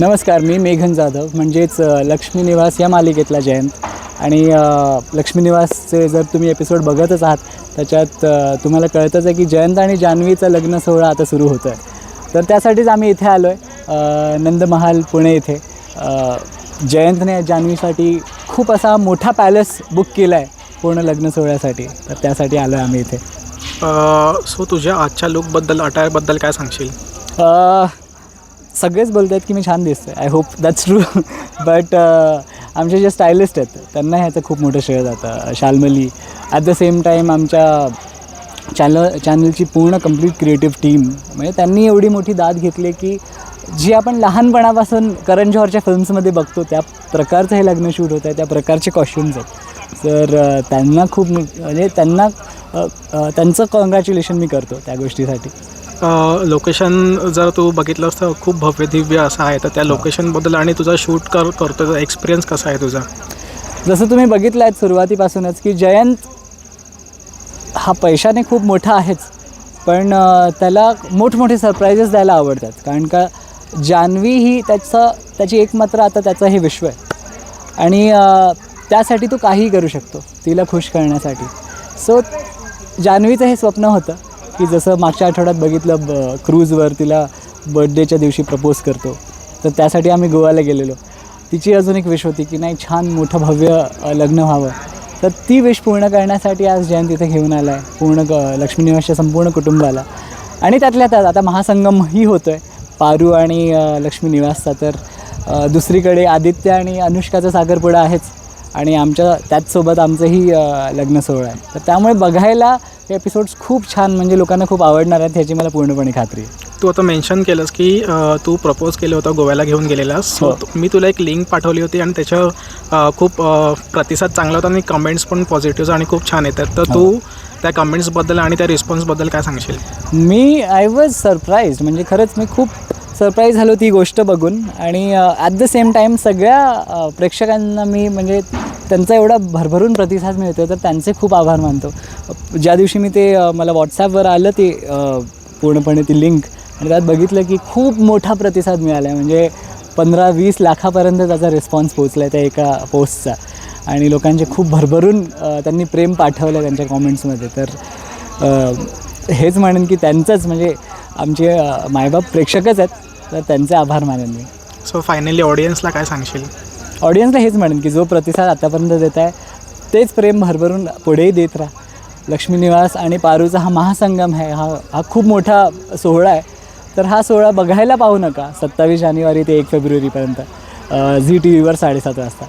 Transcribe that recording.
नमस्कार मी मेघन जाधव म्हणजेच लक्ष्मी निवास या मालिकेतला जयंत. आणि लक्ष्मी निवासचे जर तुम्ही एपिसोड बघतच आहात त्याच्यात तुम्हाला कळतंच आहे की जयंत आणि जान्हवीचं लग्न सोहळा आता सुरू होतो आहे तर त्यासाठीच आम्ही इथे आलो आहे नंदमहाल पुणे इथे. जयंतने जान्हवीसाठी खूप असा मोठा पॅलेस बुक केला आहे पूर्ण लग्न सोहळ्यासाठी. तर त्यासाठी आलो आहे आम्ही इथे. सो तुझ्या आजच्या लुकबद्दल अटायरबद्दल काय सांगशील? सगळेच बोलत आहेत की मी छान दिसते I hope that's true but आमचे जे स्टायलिस्ट आहेत त्यांना ह्याचं खूप मोठं श्रेय जातं. Shalmali at the same time आमच्या चॅनल चॅनलची पूर्ण कंप्लीट क्रिएटिव्ह टीम म्हणजे त्यांनी एवढी मोठी दाद घेतली की जी आपण लहानपणापासून करण जॉहरच्या फिल्म्समध्ये बघतो त्या प्रकारचं हे लग्न शूट होतं आहे त्या प्रकारचे कॉस्ट्युम्स आहेत. तर uh, त्यांना खूप म्हणजे त्यांना त्यांचं कॉंग्रॅच्युलेशन मी करतो त्या गोष्टीसाठी. लोकेशन जर तू बघितलंस तर खूप भव्य दिव्य असं आहे. तर त्या लोकेशनबद्दल आणि तुझा शूट कर करतो एक्सपिरियन्स कसा आहे तुझा? जसं तुम्ही बघितलं आहे सुरुवातीपासूनच की जयंत हा पैशाने खूप मोठा आहेच. पण त्याला मोठमोठे सरप्राईजेस द्यायला आवडतात. कारण का जान्हवी ही त्याचं त्याची एकमात्र आता त्याचं हे विश्व आहे. आणि त्यासाठी तो काहीही करू शकतो तिला खुश करण्यासाठी. सो जान्हवीचं हे स्वप्न होतं. की जसं मागच्या आठवड्यात बघितलं ब क्रूजवर तिला बर्थडेच्या दिवशी प्रपोज करतो. तर त्यासाठी आम्ही गोव्याला गेलेलो. तिची अजून एक विश होती की नाही छान मोठं भव्य लग्न व्हावं. तर ती विश पूर्ण करण्यासाठी आज जयंत तिथे घेऊन आला आहे पूर्ण क लक्ष्मी निवासच्या संपूर्ण कुटुंबाला. आणि त्यातल्या त्यात आता महासंगमही होतो आहे पारू आणि लक्ष्मी निवासचा. तर दुसरीकडे आदित्य आणि अनुष्काचा सागरपुडा आहेच. आणि आमच्या त्याचसोबत आमचंही लग्न सोहळा आहे. तर त्यामुळे बघायला हे एपिसोड्स खूप छान म्हणजे लोकांना खूप आवडणार आहेत ह्याची मला पूर्णपणे खात्री आहे. तू आता मेन्शन केलंस की तू प्रपोज केलं होतं गोव्याला घेऊन गेलेलास. सो हो. मी तुला एक लिंक पाठवली होती आणि त्याच्या खूप प्रतिसाद चांगला होता आणि कमेंट्स पण पॉझिटिव्ह आणि खूप छान येतात. तर तू त्या कमेंट्सबद्दल आणि त्या रिस्पॉन्सबद्दल काय सांगशील? मी आय वॉज सरप्राईज म्हणजे खरंच मी खूप सरप्राईज झालो ती गोष्ट बघून. आणि ॲट द सेम टाईम सगळ्या प्रेक्षकांना मी म्हणजे त्यांचा एवढा भरभरून प्रतिसाद मिळतो तर त्यांचे खूप आभार मानतो. ज्या दिवशी मी ते मला व्हॉट्सॲपवर आलं ते पूर्णपणे ती लिंक आणि त्यात बघितलं की खूप मोठा प्रतिसाद मिळाला आहे म्हणजे पंधरा वीस लाखापर्यंत त्याचा रिस्पॉन्स पोचला आहे त्या एका पोस्टचा आणि लोकांचे खूप भरभरून त्यांनी प्रेम पाठवलं त्यांच्या कॉमेंट्समध्ये तर हेच म्हणेन की त्यांचंच म्हणजे आमचे मायबाप प्रेक्षकच आहेत. तर त्यांचे आभार मानेन मी. सो फायनली ऑडियन्सला काय सांगशील? ऑडियन्सला हेच म्हणेन की जो प्रतिसाद आतापर्यंत देत आहे तेच प्रेम भरभरून पुढेही देत राहा. लक्ष्मी निवास आणि पारूचा हा महासंगम आहे हा हा खूप मोठा सोहळा आहे. तर हा सोहळा बघायला पाहू नका सत्तावीस जानेवारी ते एक फेब्रुवारीपर्यंत झी टी व्हीवर साडेसात वाजता.